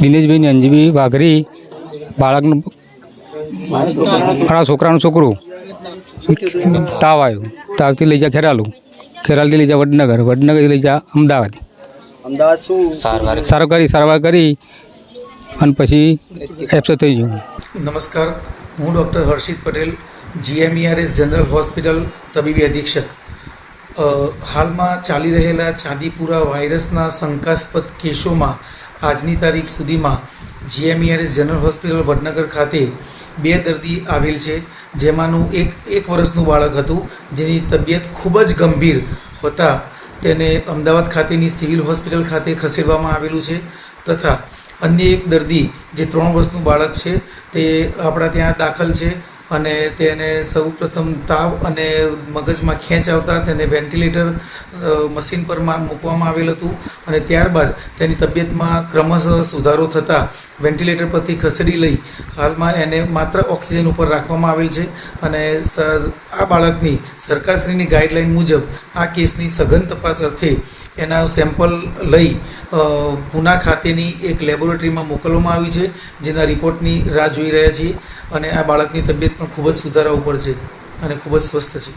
દિનેશભાઈ અંજવી વાઘરી બાળકનું મારા છોકરાનું છોકરું તાવ આવ્યો. તાવથી લઈ જા ખેરાલું. ખેરાલથી લઈ જા વડનગર. વડનગરથી લઈ જા અમદાવાદ. અમદાવાદ શું? સારવાર કરી. સારવાર કરી અને પછી એપ્સો થઈ ગયું. નમસ્કાર. હું doctor Harshit Patel GMERS general hospital તબીબી અધિક્ષક. હાલમાં ચાલી રહેલા ચાંદીપુરા વાયરસના શંકાસ્પદ કેસોમાં આજની તારીખ સુધીમાં જીએમઈઆરએસ જનરલ હોસ્પિટલ વડનગર ખાતે બે દર્દી આવેલ છે, જેમાંનું એક એક વર્ષનું બાળક હતું, જેની તબિયત ખૂબ જ ગંભીર હોતા. તેને અમદાવાદ ખાતેની સિવિલ હોસ્પિટલ ખાતે ખસેડવામાં આવેલું છે તથા અન્ય એક દર્દી જે ત્રણ વર્ષનું બાળક છે, તે આપણા ત્યાં દાખલ છે. અને તેને સૌ પ્રથમ તાવ અને મગજમાં ખેંચ આવતા તેને વેન્ટિલેટર મશીન પર મૂકવામાં આવેલ હતું. અને ત્યારબાદ તેની તબિયતમાં ક્રમશઃ સુધારો થતાં વેન્ટિલેટર પરથી ખસેડી લઈ હાલમાં એને માત્ર ઓક્સિજન ઉપર રાખવામાં આવેલ છે. અને આ બાળકની સરકારશ્રીની ગાઈડલાઈન મુજબ આ કેસની સઘન તપાસ અર્થે એના સેમ્પલ લઈ પુના ખાતેની એક લેબોરેટરીમાં મોકલવામાં આવી છે, જેના રિપોર્ટની રાહ જોઈ રહ્યા છીએ. અને આ બાળકની તબિયત ખૂબ જ સુધારા ઉપર છે અને ખૂબ જ સ્વસ્થ છે.